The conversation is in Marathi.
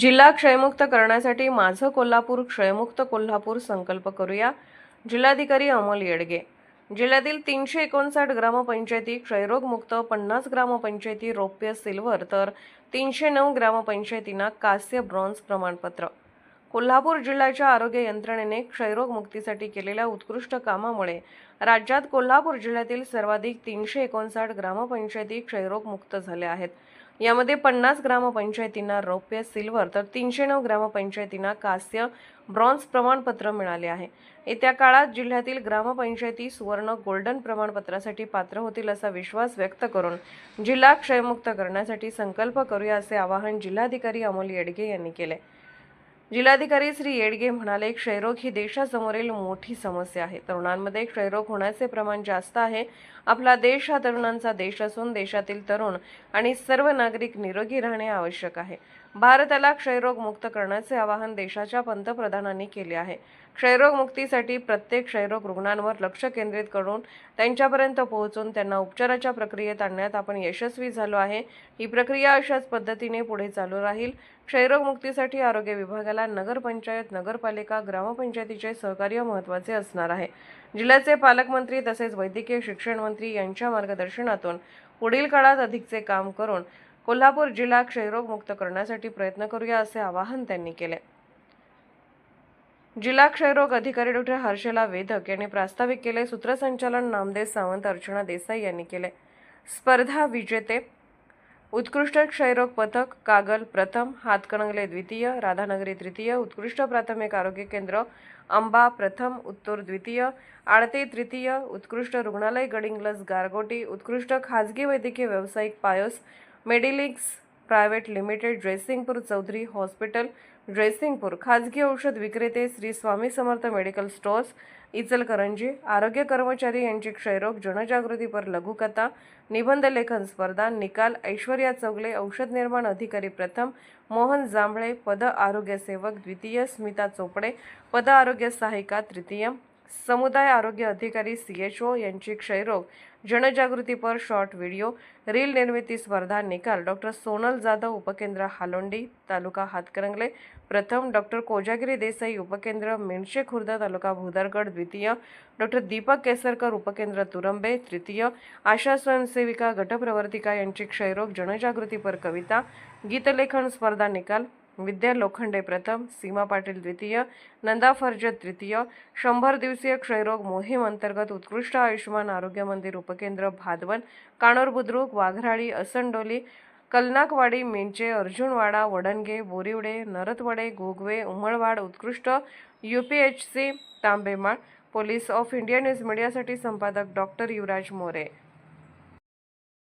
जिल्हा क्षयमुक्त करण्यासाठी माझं कोल्हापूर क्षयमुक्त कोल्हापूर संकल्प करूया. जिल्हाधिकारी अमोल येडगे. जिल्ह्यातील तीनशे एकोणसाठ ग्रामपंचायती क्षयरोगमुक्त पन्नास ग्रामपंचायती रौप्य सिल्वर तर तीनशे नऊ ग्रामपंचायतींना कांस्य ब्रॉन्झ प्रमाणपत्र. कोल्हापूर जिल्ह्याच्या आरोग्य यंत्रणेने क्षयरोग मुक्तीसाठी केलेल्या उत्कृष्ट कामामुळे राज्यात कोल्हापूर जिल्ह्यातील सर्वाधिक तीनशे एकोणसाठ ग्रामपंचायती क्षयरोग मुक्त झाल्या आहेत. यामध्ये पन्नास ग्रामपंचायतींना रौप्य सिल्वर तर तीनशे नऊ ग्रामपंचायतींना कांस्य ब्रॉन्झ प्रमाणपत्र मिळाले आहे. येत्या काळात जिल्ह्यातील ग्रामपंचायती सुवर्ण गोल्डन प्रमाणपत्रासाठी पात्र होतील असा विश्वास व्यक्त करून जिल्हा क्षयमुक्त करण्यासाठी संकल्प करूया असे आवाहन जिल्हाधिकारी अमोल येडगे यांनी केले. जिल्हाधिकारी श्री येडगे म्हणाले क्षयरोग ही देशासमोरील मोठी समस्या आहे. तरुणांमध्ये क्षयरोग होण्याचे प्रमाण जास्त आहे. आपला देश हा तरुणांचा देश असून देशातील तरुण आणि सर्व नागरिक निरोगी राहणे आवश्यक आहे. भारताला क्षयरोग मुक्त करण्याचे आवाहन देशाच्या पंतप्रधानांनी केले आहे. क्षयरोग मुक्तीसाठी प्रत्येक क्षयरोग रुग्णांवर लक्ष केंद्रित करून त्यांच्यापर्यंत पोहोचून त्यांना उपचाराच्या प्रक्रियेत आणण्यात आपण यशस्वी झालो आहे. ही प्रक्रिया अशाच पद्धतीने पुढे चालू राहील. क्षयरोग मुक्तीसाठी आरोग्य विभागाला नगरपंचायत नगरपालिका ग्रामपंचायतीचे सहकार्य महत्त्वाचे असणार आहे. जिल्ह्याचे पालकमंत्री तसेच वैद्यकीय शिक्षण मंत्री यांच्या मार्गदर्शनातून पुढील काळात अधिकचे काम करून कोल्हापूर जिल्हा क्षयरोग मुक्त करण्यासाठी प्रयत्न करूया असे आवाहन त्यांनी केले. जिल्हा क्षयरोग अधिकारी डॉक्टर हर्षला वेधक यांनी प्रास्ताविक केले. सूत्रसंचालन नामदेव सावंत अर्चना देसाई यांनी केले. स्पर्धा विजेते उत्कृष्ट क्षयरोग पथक कागल प्रथम हातकणंगले द्वितीय राधानगरी तृतीय उत्कृष्ट प्राथमिक आरोग्य केंद्र अंबा प्रथम उत्तूर द्वितीय आळते तृतीय उत्कृष्ट रुग्णालय गडिंग्लस गारगोटी उत्कृष्ट खाजगी वैद्यकीय व्यावसायिक पायोस मेडिलिक्स प्रायव्हेट लिमिटेड ड्रेसिंगपूर चौधरी हॉस्पिटल ड्रेसिंगपूर खाजगी औषध विक्रेते श्री स्वामी समर्थ मेडिकल स्टोअर्स इचलकरंजी आरोग्य कर्मचारी यांची क्षयरोग जनजागृतीपर लघुकथा निबंध लेखन स्पर्धा निकाल ऐश्वर्या चौगले औषध निर्माण अधिकारी प्रथम मोहन जांभळे पद आरोग्य सेवक द्वितीय स्मिता चोपडे पद आरोग्य सहायिका तृतीय समुदाय आरोग्य अधिकारी सी एच ओ यांची क्षयरोग जनजागृतीपर शॉर्ट व्हिडिओ रील निर्मिती स्पर्धा निकाल डॉक्टर सोनल जाधव उपकेंद्र हालोंडी तालुका हातकरंगले प्रथम डॉक्टर कोजागिरी देसाई उपकेंद्र मेणशे खुर्द तालुका भुदरगड द्वितीय डॉक्टर दीपक केसरकर उपकेंद्र तुरंबे तृतीय आशा स्वयंसेविका गटप्रवर्तिका यांची क्षयरोग जनजागृतीपर कविता गीतलेखन स्पर्धा निकाल विद्या लोखंडे प्रथम सीमा पाटील द्वितीय नंदा फर्जत तृतीय शंभर दिवसीय क्षयरोग मोहीम अंतर्गत उत्कृष्ट आयुष्यमान आरोग्य मंदिर उपकेंद्र भादवन काणोर बुद्रुक वाघराळी असंडोली कलनाकवाडी मेंचे अर्जुनवाडा वडणगे बोरिवडे नरतवडे गोगवे उमळवाड उत्कृष्ट U P H C Tambemal police of India news मीडियासाठी संपादक डॉक्टर युवराज मोरे.